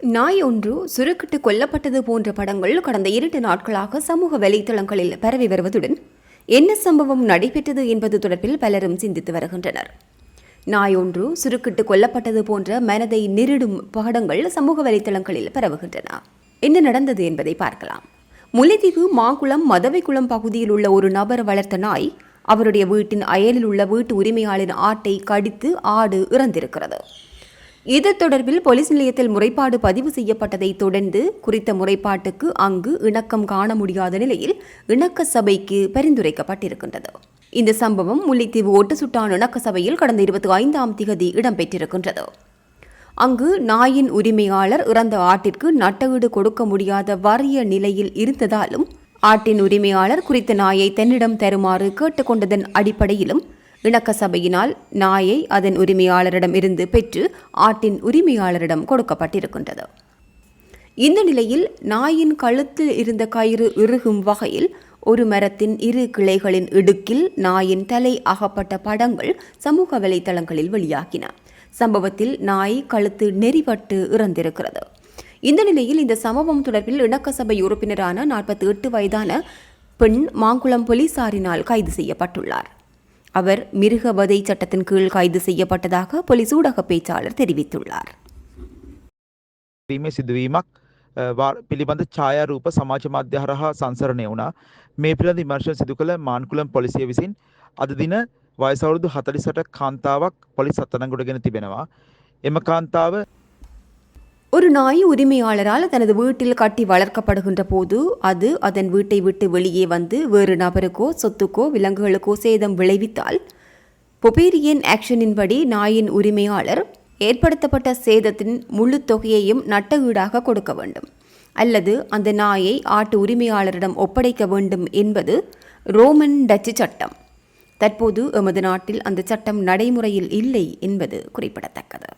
நாய் ஒன்று சுருக்கிட்டு கொல்லப்பட்டது போன்ற படங்கள் கடந்த இரண்டு நாட்களாக சமூக வலைத்தளங்களில் பரவி வருவதுடன் என்ன சம்பவம் நடைபெற்றது என்பது தொடர்பில் பலரும் சிந்தித்து வருகின்றனர். நாய் ஒன்று சுருக்கிட்டு கொல்லப்பட்டது போன்ற மனதை நெருடும் படங்கள் சமூக வலைத்தளங்களில் பரவுகின்றன. என்ன நடந்தது என்பதை பார்க்கலாம். முல்லைத்தீவு மாங்குளம் மதவைக்குளம் பகுதியில் உள்ள ஒரு நபர் வளர்த்த நாய் அவருடைய வீட்டின் அயலில் உள்ள வீட்டு உரிமையாளரின் ஆட்டை கடித்து ஆடு இறந்திருக்கிறது. இது தொடர்பில் போலீஸ் நிலையத்தில் முறைப்பாடு பதிவு செய்யப்பட்டதை தொடர்ந்து குறித்த முறைப்பாட்டுக்கு அங்கு இணக்கம் காண முடியாத நிலையில் இணக்க சபைக்கு பரிந்துரைக்கப்பட்டிருக்கின்றது. இந்த சம்பவம் முல்லைத்தீவு ஒட்டுசுட்டான் இணக்க சபையில் கடந்த இருபத்தி ஐந்தாம் திகதி இடம்பெற்றிருக்கின்றது. அங்கு நாயின் உரிமையாளர் இறந்த ஆட்டிற்கு நட்டஈடு கொடுக்க முடியாத வறிய நிலையில் இருந்ததாலும் ஆட்டின் உரிமையாளர் குறித்த நாயை தன்னிடம் தருமாறு கேட்டுக்கொண்டதன் அடிப்படையிலும் இணக்க சபையினால் நாயை அதன் உரிமையாளரிடம் இருந்து பெற்று ஆட்டின் உரிமையாளரிடம் கொடுக்கப்பட்டிருக்கின்றது. இந்த நிலையில் நாயின் கழுத்தில் இருந்த கயிறு இறுகும் வகையில் ஒரு மரத்தின் இரு கிளைகளின் இடுக்கில் நாயின் தலை அகப்பட்ட படங்கள் சமூக வலைதளங்களில் வெளியாகின. சம்பவத்தில் நாய் கழுத்து நெறிபட்டு இறந்திருக்கிறது. இந்த நிலையில் இந்த சம்பவம் தொடர்பில் இணக்க சபை உறுப்பினரான நாற்பத்தி எட்டு வயதான பெண் மாங்குளம் போலீசாரினால் கைது செய்யப்பட்டுள்ளார். அவர் மிருகவதை சட்டத்தின் கீழ் கைது செய்யப்பட்டதாக போலீஸ் ஊடக பேச்சாளர் தெரிவித்துள்ளார் ීමේ සිදුවීමක් අ, වා- පිළිබඳ ඡායාරූප සමාජ මාධ්‍ය හරහා සංසරණය වුණා මේ පිළිබඳ විමර්ශන සිදු කළ මාන්කුලම් පොලිසිය විසින් අද දින වයස අවුරුදු 48 කාන්තාවක් පොලිස් අත්අඩංගුවටගෙන තිබෙනවා එම කාන්තාව ஒரு நாய் உரிமையாளரால் தனது வீட்டில் கட்டி வளர்க்கப்படுகின்ற போது அது அதன் வீட்டை விட்டு வெளியே வந்து வேறு நபருக்கோ சொத்துக்கோ விலங்குகளுக்கோ சேதம் விளைவித்தால் பொபேரியன் ஆக்ஷனின்படி நாயின் உரிமையாளர் ஏற்படுத்தப்பட்ட சேதத்தின் முழு தொகையையும் நட்ட கொடுக்க வேண்டும். அல்லது அந்த நாயை ஆட்டு உரிமையாளரிடம் ஒப்படைக்க வேண்டும் என்பது ரோமன் டச்சு சட்டம். தற்போது எமது நாட்டில் அந்த சட்டம் நடைமுறையில் இல்லை என்பது குறிப்பிடத்தக்கது.